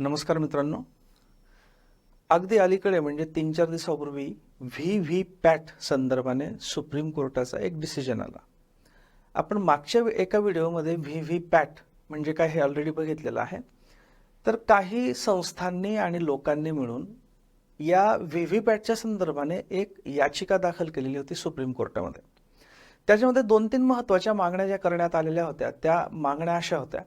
नमस्कार मित्रांनो. अगदी अलीकडे म्हणजे तीन चार दिवसापूर्वी व्ही व्ही पॅट संदर्भाने सुप्रीम कोर्टाचा एक डिसिजन आला. आपण मागच्या एका व्हिडिओमध्ये व्ही व्ही पॅट म्हणजे काय हे ऑलरेडी बघितलेलं आहे. तर काही संस्थांनी आणि लोकांनी मिळून या व्ही व्ही पॅटच्या संदर्भाने एक याचिका दाखल केलेली होती सुप्रीम कोर्टामध्ये. त्याच्यामध्ये दोन तीन महत्त्वाच्या मागण्या ज्या करण्यात आलेल्या होत्या त्या मागण्या अशा होत्या.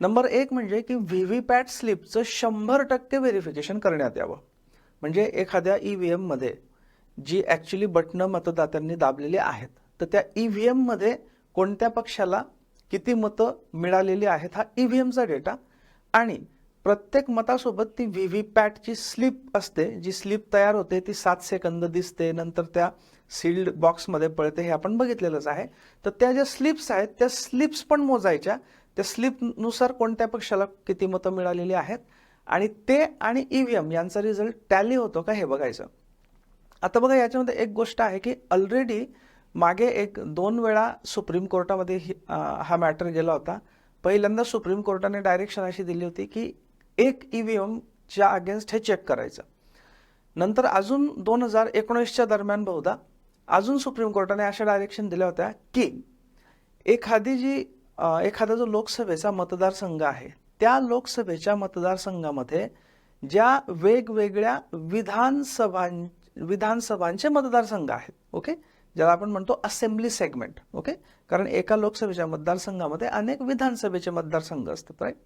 नंबर एक म्हणजे की व्ही व्ही पॅट स्लिपचं शंभर टक्के व्हेरिफिकेशन करण्यात यावं. म्हणजे एखाद्या ई व्ही एममध्ये जी ॲक्च्युली बटणं मतदात्यांनी दाबलेली आहेत तर त्या ई व्ही एममध्ये कोणत्या पक्षाला किती मतं मिळालेली आहेत हा ई व्ही एमचा डेटा आणि प्रत्येक मतासोबत ती व्ही व्ही पॅटची स्लिप असते. जी स्लिप तयार होते ती सात सेकंद दिसते नंतर त्या सील्ड बॉक्समध्ये पळते हे आपण बघितलेलंच आहे. तर त्या ज्या स्लिप्स आहेत त्या स्लिप्स पण मोजायच्या. त्या स्लिपनुसार कोणत्या पक्षाला किती मतं मिळालेली आहेत? आणि ते आणि ई व्ही एम यांचा रिझल्ट टॅली होतो का हे बघायचं. आता बघा याच्यामध्ये एक गोष्ट आहे की ऑलरेडी मागे एक दोन वेळा सुप्रीम कोर्टामध्ये ही- हा मॅटर गेला होता. पहिल्यांदा सुप्रीम कोर्टाने डायरेक्शन अशी दिली होती की एक ई व्ही एमच्या अगेन्स्ट हे चेक करायचं. नंतर अजून दोन हजार एकोणीसच्या दरम्यान बहुधा अजून सुप्रीम कोर्टाने अशा डायरेक्शन दिल्या होत्या की एखादी जी एखादा जो लोकसभेचा मतदारसंघ आहे त्या लोकसभेच्या मतदारसंघामध्ये ज्या वेगवेगळ्या विधानसभां विधानसभांचे मतदारसंघ आहेत ओके? ज्याला आपण म्हणतो असेंब्ली सेगमेंट ओके? कारण एका लोकसभेच्या मतदारसंघामध्ये अनेक विधानसभेचे मतदारसंघ असतात राईट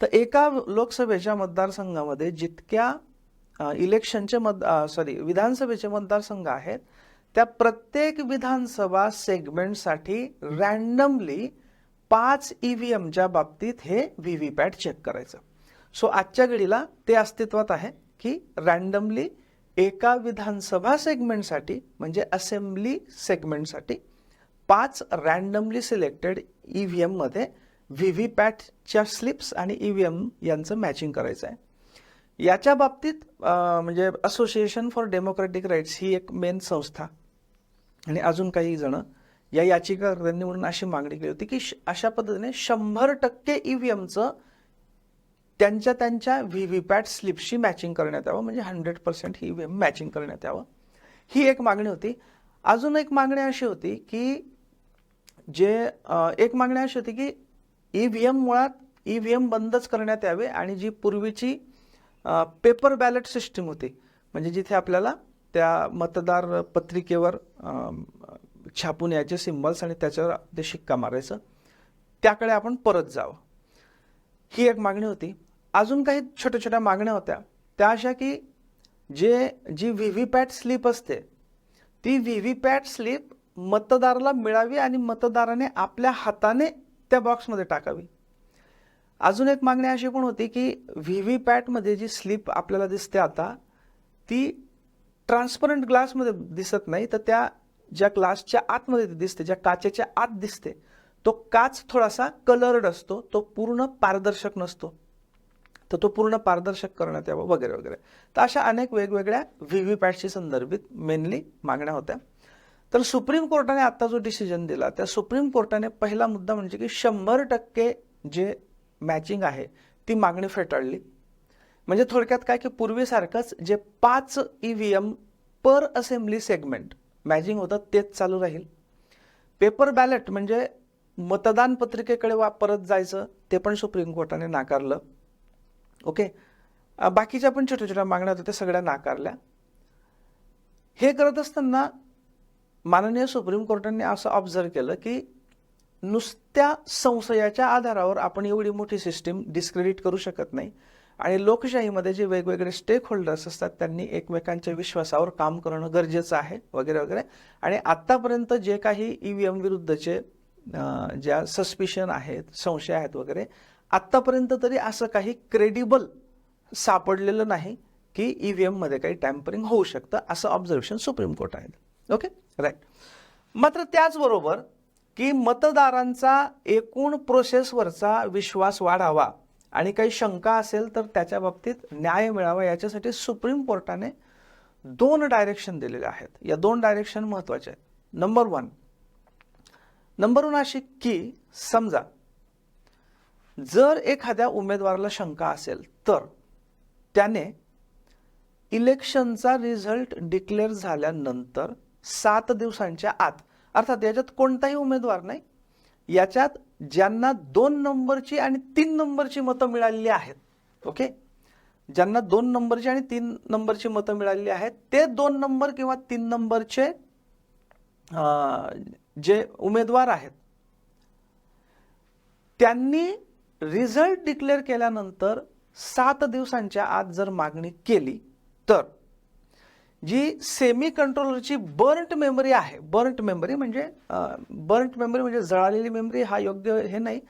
तर एका लोकसभेच्या मतदारसंघामध्ये जितक्या इलेक्शनचे मत सॉरी विधानसभेचे मतदारसंघ आहेत त्या प्रत्येक विधानसभा सेगमेंटसाठी रॅन्डमली पाच ई व्ही एमच्या बाबतीत हे व्ही व्ही पॅट चेक करायचं. सो आजच्या घडीला ते अस्तित्वात आहे की रॅन्डमली एका विधानसभा सेगमेंटसाठी म्हणजे असेंब्ली सेगमेंटसाठी पाच रॅन्डमली सिलेक्टेड ई व्ही एममध्ये व्ही व्ही पॅटच्या स्लिप्स आणि ई व्ही एम यांचं मॅचिंग करायचं आहे. याच्या बाबतीत म्हणजे असोसिएशन फॉर डेमोक्रेटिक राईट्स ही एक मेन संस्था आणि अजून काही जण या याचिकाकर्त्यांनी म्हणून अशी मागणी केली होती की श- अशा पद्धतीने शंभर टक्के ई व्ही एमचं त्यांच्या त्यांच्या व्ही व्ही पॅट स्लिपशी मॅचिंग करण्यात यावं म्हणजे हंड्रेड पर्सेंट ही व्ही एम मॅचिंग करण्यात यावं. ही एक मागणी होती. अजून एक मागणी अशी होती की जे एक मागणी अशी होती की ई व्ही एम मुळात ई व्ही एम बंदच करण्यात यावे आणि जी पूर्वीची पेपर बॅलेट सिस्टीम होती म्हणजे जिथे आपल्याला त्या मतदार पत्रिकेवर छापून यायचे सिम्बल्स आणि त्याच्यावर ते शिक्का मारायचं. त्याकडे आपण परत जावं. ही एक मागणी होती. अजून काही छोट्या छोट्या मागण्या होत्या. त्या अशा की जे जी व्ही व्ही पॅट स्लिप असते ती व्ही व्ही पॅट स्लिप मतदाराला मिळावी आणि मतदाराने आपल्या हाताने त्या बॉक्समध्ये टाकावी. अजून एक मागणी अशी पण होती की व्ही व्ही पॅटमध्ये जी स्लिप आपल्याला दिसते आता ती ट्रान्सपरंट ग्लासमध्ये दिसत नाही तर त्या ज्या ग्लासच्या आतमध्ये ते दिसते ज्या काचेच्या आत दिसते तो काच थोडासा कलर्ड असतो तो पूर्ण पारदर्शक नसतो. तर तो पूर्ण पारदर्शक करण्यात यावं वगैरे वगैरे. तर अशा अनेक वेगवेगळ्या व्ही व्ही पॅटशी संदर्भित मेनली मागण्या होत्या. तर सुप्रीम कोर्टाने आता जो डिसिजन दिला त्या सुप्रीम कोर्टाने पहिला मुद्दा म्हणजे की शंभर टक्के जे मॅचिंग आहे ती मागणी फेटाळली. म्हणजे थोडक्यात काय की पूर्वीसारखंच जे पाच E V M per assembly segment matching होतं तेच चालू राहील. पेपर बॅलेट म्हणजे मतदान पत्रिकेकडे वा परत जायचं ते पण सुप्रीम कोर्टाने नाकारलं. ओके बाकीच्या पण छोट्या छोट्या मागण्या होत्या त्या सगळ्या नाकारल्या. हे करत असताना माननीय सुप्रीम कोर्टाने असं ऑब्झर्व केलं की नुसत्या संशयाच्या आधारावर आपण एवढी मोठी सिस्टीम डिस्क्रेडिट करू शकत नाही. आणि लोकशाहीमध्ये जे वेगवेगळे स्टेक होल्डर्स असतात त्यांनी एकमेकांच्या विश्वासावर काम करणं गरजेचं आहे वगैरे वगैरे. आणि आत्तापर्यंत जे काही ई व्ही एम विरुद्धचे ज्या सस्पिशन आहेत संशय आहेत वगैरे आत्तापर्यंत तरी असं काही क्रेडिबल सापडलेलं नाही की ई व्ही एममध्ये काही टॅम्परिंग होऊ शकतं असं ऑब्झर्वेशन सुप्रीम कोर्ट आहे ओके राईट मात्र त्याचबरोबर की मतदारांचा एकूण प्रोसेसवरचा विश्वास वाढावा आणि काही शंका असेल तर त्याच्या बाबतीत न्याय मिळावा याच्यासाठी सुप्रीम कोर्टाने दोन डायरेक्शन दिलेले आहेत. या दोन डायरेक्शन महत्त्वाचे आहेत. नंबर वन नंबर वन अशी की समजा जर एखाद्या उमेदवाराला शंका असेल तर त्याने इलेक्शनचा रिझल्ट डिक्लेअर झाल्यानंतर सात दिवसांच्या आत अर्थात याच्यात कोणताही उमेदवार नाही याच्यात ज्यांना दोन नंबरची आणि तीन नंबरची मतं मिळालेली आहेत. ओके ज्यांना दोन नंबरची आणि तीन नंबरची मतं मिळालेली आहेत ते दोन नंबर किंवा तीन नंबरचे जे उमेदवार आहेत त्यांनी रिझल्ट डिक्लेअर केल्यानंतर सात दिवसांच्या आत जर मागणी केली तर जी सेमी कंट्रोलरची बर्न्ट मेमरी आहे. बर्न्ट मेमरी म्हणजे बर्न्ट मेमरी म्हणजे जळालेली मेमरी हा योग्य हे नाही.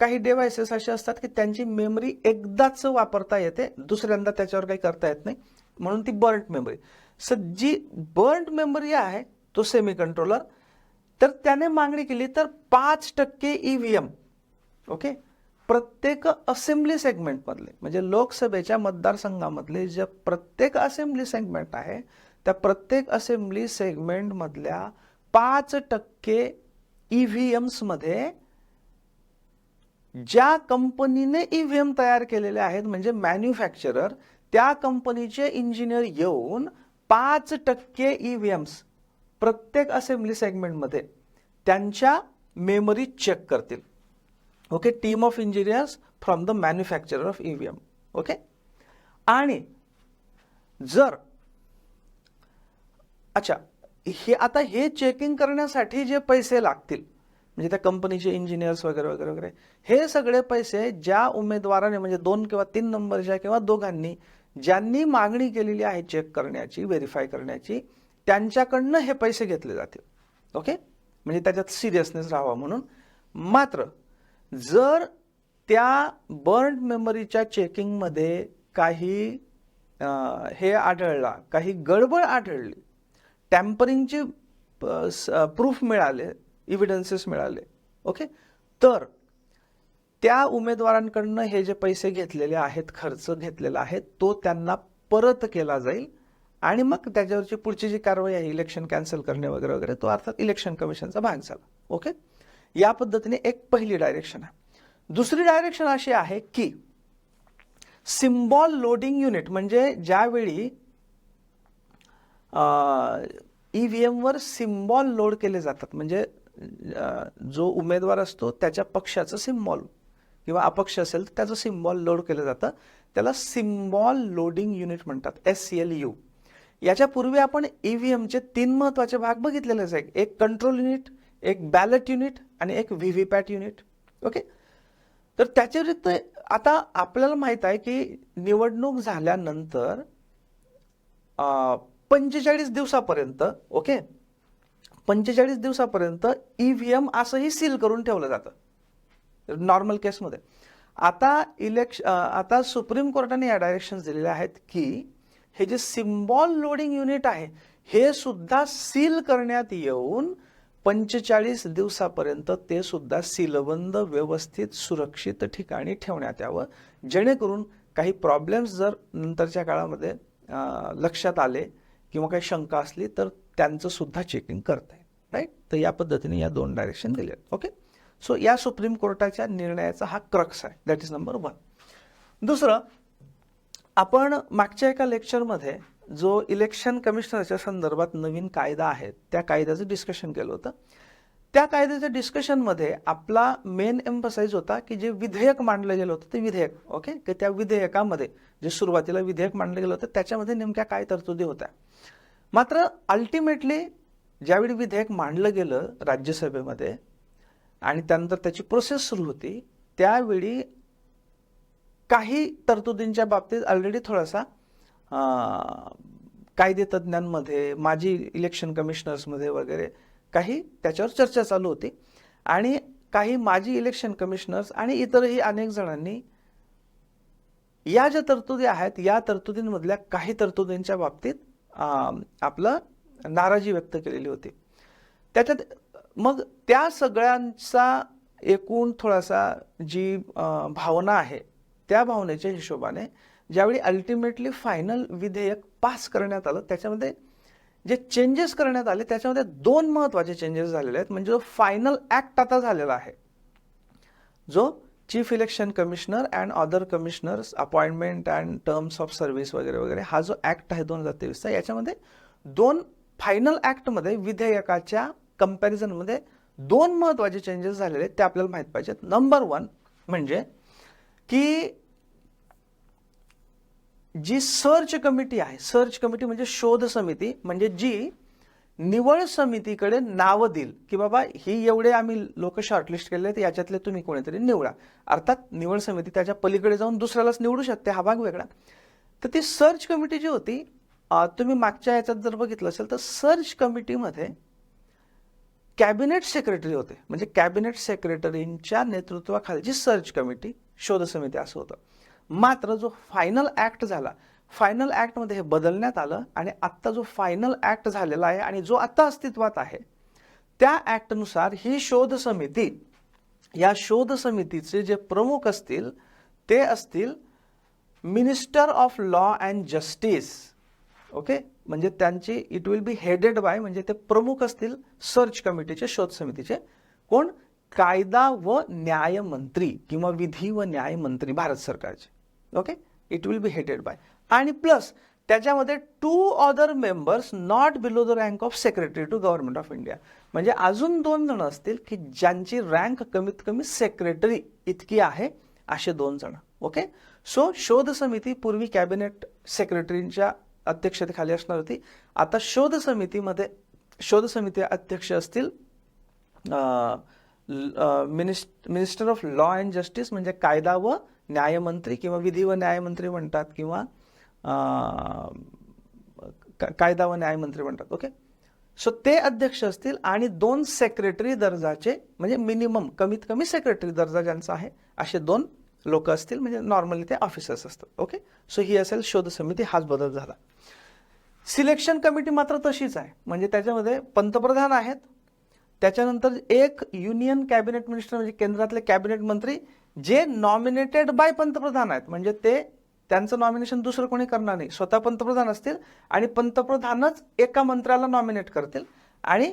काही डिव्हायसेस असे असतात की त्यांची मेमरी एकदाच वापरता येते दुसऱ्यांदा त्याच्यावर काही करता येत नाही. म्हणून ती बर्न्ट मेमरी सर जी बर्न्ट मेमरी आहे तो सेमी कंट्रोलर तर त्याने मागणी केली तर पाच टक्के ई व्ही एम ओके प्रत्येक असेंब्ली सेगमेंटमधले म्हणजे लोकसभेच्या मतदारसंघामधले जे प्रत्येक असेंब्ली सेगमेंट आहे त्या प्रत्येक असेंब्ली सेगमेंटमधल्या पाच टक्के ई व्ही एम्समध्ये ज्या कंपनीने ईव्हीएम तयार केलेले आहेत म्हणजे मॅन्युफॅक्चरर त्या कंपनीचे इंजिनियर येऊन पाच टक्के ईव्हीएम्स प्रत्येक असेंब्ली सेगमेंटमध्ये त्यांच्या मेमरी चेक करतील. Okay team of engineers from the manufacturer of EVM okay आणि जर अच्छा हे आता हे चेकिंग करण्यासाठी जे पैसे लागतील म्हणजे त्या कंपनीचे इंजिनियर्स वगैरे वगैरे वगैरे हे सगळे पैसे ज्या उमेदवाराने म्हणजे दोन किंवा तीन नंबरच्या किंवा दोघांनी ज्यांनी मागणी केलेली आहे चेक करण्याची व्हेरीफाय करण्याची त्यांच्याकडनं हे पैसे घेतले जातील. ओके म्हणजे त्याच्यात सिरियसनेस राहावा म्हणून. मात्र जर त्या बर्न मेमरीच्या चेकिंगमध्ये काही हे आढळला काही गडबड आढळली टॅम्परिंगचे प्रूफ मिळाले इव्हिडन्सेस मिळाले ओके तर त्या उमेदवारांकडनं हे जे पैसे घेतलेले आहेत खर्च घेतलेला आहे तो त्यांना परत केला जाईल आणि मग त्याच्यावरची पुढची जी कारवाई आहे इलेक्शन कॅन्सल करणे वगैरे वगैरे तो अर्थात इलेक्शन कमिशनचा भाग झाला ओके या पद्धतीने एक पहिली डायरेक्शन आहे. दुसरी डायरेक्शन अशी आहे की सिम्बॉल लोडिंग युनिट म्हणजे ज्यावेळी ई व्ही एमवर सिम्बॉल लोड केले जातात म्हणजे जो उमेदवार असतो त्याच्या पक्षाचं सिम्बॉल किंवा अपक्ष असेल तर त्याचं सिम्बॉल लोड केलं जातं. त्याला सिम्बॉल लोडिंग युनिट म्हणतात एस सी एल यू याच्यापूर्वी आपण ई व्ही एमचे तीन महत्त्वाचे भाग बघितलेलेच आहे एक कंट्रोल युनिट एक बॅलेट युनिट आणि एक V V PAT unit okay तर त्याच्या व्यतिरिक्त आता आपल्याला माहीत आहे की निवडणूक झाल्यानंतर पंचेचाळीस दिवसापर्यंत ओके पंचेचाळीस दिवसापर्यंत ई व्ही एम असंही सील करून ठेवलं जातं. नॉर्मल केसमध्ये आता इलेक्श आता सुप्रीम कोर्टाने या डायरेक्शन दिलेल्या आहेत की हे जे सिम्बॉल लोडिंग युनिट आहे हे सुद्धा सील करण्यात येऊन पंचेचाळीस दिवसापर्यंत ते सुद्धा सीलबंद व्यवस्थित सुरक्षित ठिकाणी ठेवण्यात यावं. जेणेकरून काही प्रॉब्लेम्स जर नंतरच्या काळामध्ये लक्षात आले किंवा काही शंका असली तर त्यांचं सुद्धा चेकिंग करता येईल. राईट तर या पद्धतीने या दोन डायरेक्शन दिले आहेत ओके सो या सुप्रीम कोर्टाच्या निर्णयाचा हा क्रक्स आहे. दॅट इज नंबर वन दुसरं आपण मागच्या एका लेक्चरमध्ये जो इलेक्शन कमिशनरच्या संदर्भात नवीन कायदा आहे त्या कायद्याचं डिस्कशन केलं होतं. त्या कायद्याच्या डिस्कशनमध्ये आपला मेन एम्पसाईज होता की जे विधेयक मांडलं गेलं होतं ते विधेयक ओके की त्या विधेयकामध्ये जे सुरुवातीला विधेयक मांडलं गेलं होतं त्याच्यामध्ये नेमक्या काय तरतुदी होत्या. मात्र अल्टिमेटली ज्यावेळी विधेयक मांडलं गेलं राज्यसभेमध्ये आणि त्यानंतर त्याची प्रोसेस सुरू होती त्यावेळी काही तरतुदींच्या बाबतीत ऑलरेडी थोडासा कायदेतज्ञांमध्ये माजी इलेक्शन कमिशनर्समध्ये वगैरे काही त्याच्यावर चर्चा चालू होती. आणि काही माजी इलेक्शन कमिशनर्स आणि इतरही अनेक जणांनी या ज्या तरतुदी आहेत या तरतुदींमधल्या काही तरतुदींच्या बाबतीत आपलं नाराजी व्यक्त केलेली होती. त्याच्यात मग त्या सगळ्यांचा एकूण थोडासा जी भावना आहे त्या भावनेच्या हिशोबाने ज्यावेळी अल्टिमेटली फायनल विधेयक पास करण्यात आलं त्याच्यामध्ये जे चेंजेस करण्यात आले त्याच्यामध्ये दोन महत्त्वाचे चेंजेस झालेले आहेत. म्हणजे जो फायनल ॲक्ट आता झालेला आहे जो chief election commissioner and other commissioners appointment and terms of service वगैरे वगैरे हा जो ॲक्ट आहे दोन हजार तेवीसचा याच्यामध्ये दोन फायनल ॲक्टमध्ये विधेयकाच्या कम्पॅरिझनमध्ये दोन महत्त्वाचे चेंजेस झालेले आहेत ते आपल्याला माहीत पाहिजेत. नंबर वन म्हणजे की जी सर्च कमिटी आहे सर्च कमिटी म्हणजे शोध समिती म्हणजे जी निवड समितीकडे नावं देईल की बाबा ही एवढे आम्ही लोक शॉर्टलिस्ट केले आहेत याच्यातले तुम्ही कोणीतरी निवडा. अर्थात निवड समिती त्याच्या पलीकडे जाऊन दुसऱ्यालाच निवडू शकते हा भाग वेगळा. तर ती सर्च कमिटी जी होती तुम्ही मागच्या याच्यात जर बघितलं असेल तर सर्च कमिटीमध्ये कॅबिनेट सेक्रेटरी होते. म्हणजे कॅबिनेट सेक्रेटरींच्या नेतृत्वाखालची सर्च कमिटी शोध समिती असं होतं. मात्र जो फायनल ॲक्ट झाला फायनल ॲक्टमध्ये हे बदलण्यात आलं आणि आत्ता जो फायनल ॲक्ट झालेला आहे आणि जो आत्ता अस्तित्वात आहे त्या ॲक्टनुसार ही शोध समिती या शोध समितीचे जे प्रमुख असतील ते असतील minister of law and justice okay म्हणजे त्यांची it will be headed by म्हणजे ते प्रमुख असतील सर्च कमिटीचे शोध समितीचे. कोण? कायदा व न्यायमंत्री किंवा विधी व न्यायमंत्री भारत सरकारचे. Okay it will be headed by आणि प्लस त्याच्यामध्ये two other members not below the rank of secretary to government of India म्हणजे अजून दोन जण असतील की ज्यांची रँक कमीत कमी सेक्रेटरी इतकी आहे असे दोन जण. ओके सो शोध समिती पूर्वी कॅबिनेट सेक्रेटरींच्या अध्यक्षतेखाली असणार होती. आता शोध समितीमध्ये शोध समिती अध्यक्ष असतील minister minister of law and justice म्हणजे कायदा व न्यायमंत्री किंवा विधी व न्यायमंत्री म्हणतात किंवा कायदा व न्यायमंत्री म्हणतात. ओके सो ते अध्यक्ष असतील आणि दोन सेक्रेटरी दर्जाचे म्हणजे मिनिमम कमीत कमी सेक्रेटरी दर्जा ज्यांचा आहे असे दोन लोक असतील म्हणजे नॉर्मली ते ऑफिसर्स असतात. ओके सो ही असेल शोध समिती हाच बदल झाला. सिलेक्शन कमिटी मात्र तशीच आहे. म्हणजे त्याच्यामध्ये पंतप्रधान आहेत. त्याच्यानंतर एक युनियन कॅबिनेट मिनिस्टर म्हणजे केंद्रातले कॅबिनेट मंत्री जे नॉमिनेटेड बाय पंतप्रधान आहेत म्हणजे ते त्यांचं नॉमिनेशन दुसरं कोणी करणार नाही. स्वतः पंतप्रधान असतील आणि पंतप्रधानच एका मंत्र्याला नॉमिनेट करतील आणि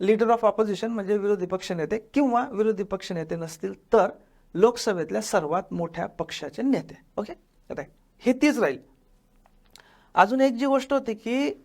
लीडर ऑफ ऑपोजिशन म्हणजे विरोधी पक्षनेते किंवा विरोधी पक्षनेते नसतील तर लोकसभेतल्या सर्वात मोठ्या पक्षाचे नेते. ओके? राईट हे तीच राहील. अजून एक जी गोष्ट होती की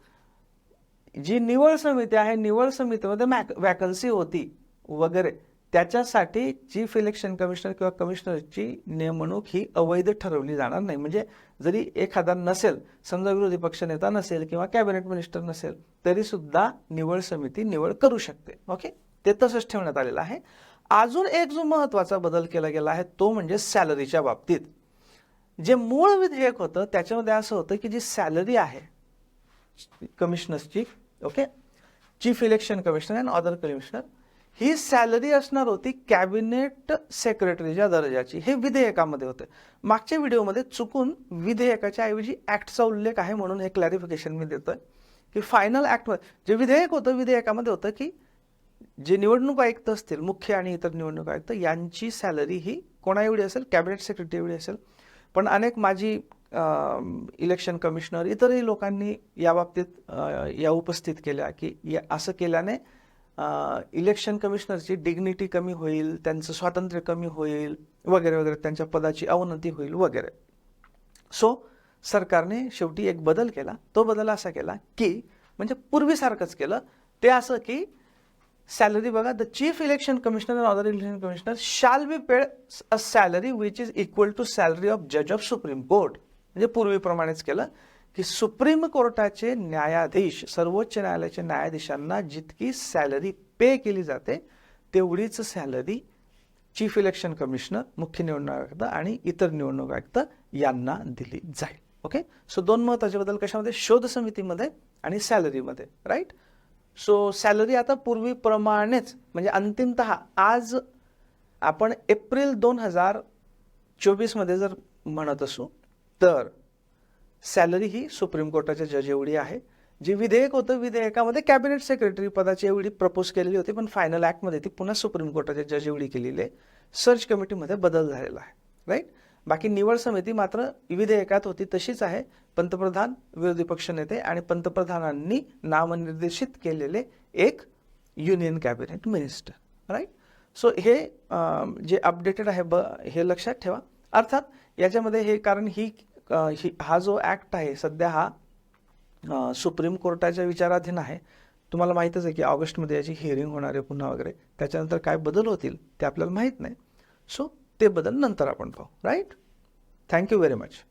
जी निवड समिती आहे निवड समितीमध्ये मॅक वॅकन्सी होती वगैरे. त्याच्यासाठी चीफ इलेक्शन कमिशनर किंवा कमिशनरची नेमणूक ही अवैध ठरवली जाणार नाही. म्हणजे जरी एखादा नसेल समजा विरोधी पक्षनेता नसेल किंवा कॅबिनेट मिनिस्टर नसेल तरी सुद्धा निवड समिती निवड करू शकते. ओके ते तसंच ठेवण्यात आलेलं आहे. अजून एक जो महत्त्वाचा बदल केला गेला आहे तो म्हणजे सॅलरीच्या बाबतीत. जे मूळ विधेयक होतं त्याच्यामध्ये असं होतं की जी सॅलरी आहे कमिशनर्सची okay chief election commissioner and other commissioner he salary असणार होती कॅबिनेट सेक्रेटरीच्या दर्जाची. हे विधेयकामध्ये होते. मागच्या व्हिडिओमध्ये चुकून विधेयकाच्या ऐवजी ॲक्टचा उल्लेख आहे म्हणून हे क्लॅरिफिकेशन मी देतोय. की फायनल ॲक्टमध्ये जे विधेयक होतं विधेयकामध्ये होतं की जे निवडणूक आयुक्त असतील मुख्य आणि इतर निवडणूक आयुक्त यांची सॅलरी ही कोणा एवढी असेल कॅबिनेट सेक्रेटरी एवढी असेल. पण अनेक माजी इलेक्शन कमिशनर इतरही लोकांनी या बाबतीत या उपस्थित केल्या की या असं केल्याने इलेक्शन कमिशनरची डिग्निटी कमी होईल त्यांचं स्वातंत्र्य कमी होईल वगैरे वगैरे त्यांच्या पदाची अवनती होईल वगैरे. सो सरकारने शेवटी एक बदल केला. तो बदल असा केला की म्हणजे पूर्वीसारखंच केलं. ते असं की सॅलरी बघा the chief election commissioner other election commissioner shall be paid a salary which is equal to salary of जज ऑफ सुप्रीम कोर्ट म्हणजे पूर्वीप्रमाणेच केलं. की सुप्रीम कोर्टाचे न्यायाधीश सर्वोच्च न्यायालयाच्या न्यायाधीशांना जितकी सॅलरी पे केली जाते तेवढीच सॅलरी चीफ इलेक्शन कमिशनर मुख्य निवडणूक आयुक्त आणि इतर निवडणूक आयुक्त यांना दिली जाईल. ओके सो दोन महत्त्वाचे बदल कशामध्ये? शोध समितीमध्ये आणि सॅलरीमध्ये राईट सो सॅलरी आता पूर्वीप्रमाणेच म्हणजे अंतिमत आज आपण एप्रिल दोन हजार चोवीसमध्ये जर म्हणत असू तर सॅलरी ही सुप्रीम कोर्टाच्या जज एवढी आहे. जे विधेयक होतं विधेयकामध्ये कॅबिनेट सेक्रेटरी पदाची एवढी प्रपोज केलेली होती पण फायनल ॲक्टमध्ये ती पुन्हा सुप्रीम कोर्टाच्या जज एवढी केलेली आहे. सर्च कमिटीमध्ये बदल झालेला आहे राईट बाकी निवड समिती मात्र विधेयकात होती तशीच आहे. पंतप्रधान विरोधी पक्षनेते आणि पंतप्रधानांनी नामनिर्देशित केलेले एक union cabinet minister right so हे जे अपडेटेड आहे ब हे लक्षात ठेवा. अर्थात याच्यामध्ये हे कारण ही ही हा जो ॲक्ट आहे सध्या हा सुप्रीम कोर्टाच्या विचाराधीन आहे. तुम्हाला माहीतच आहे की ऑगस्टमध्ये याची हिअरिंग होणार आहे पुन्हा वगैरे. त्याच्यानंतर काय बदल होतील ते आपल्याला माहीत नाही. सो ते बदल नंतर आपण पाहू राईट थँक्यू व्हेरी मच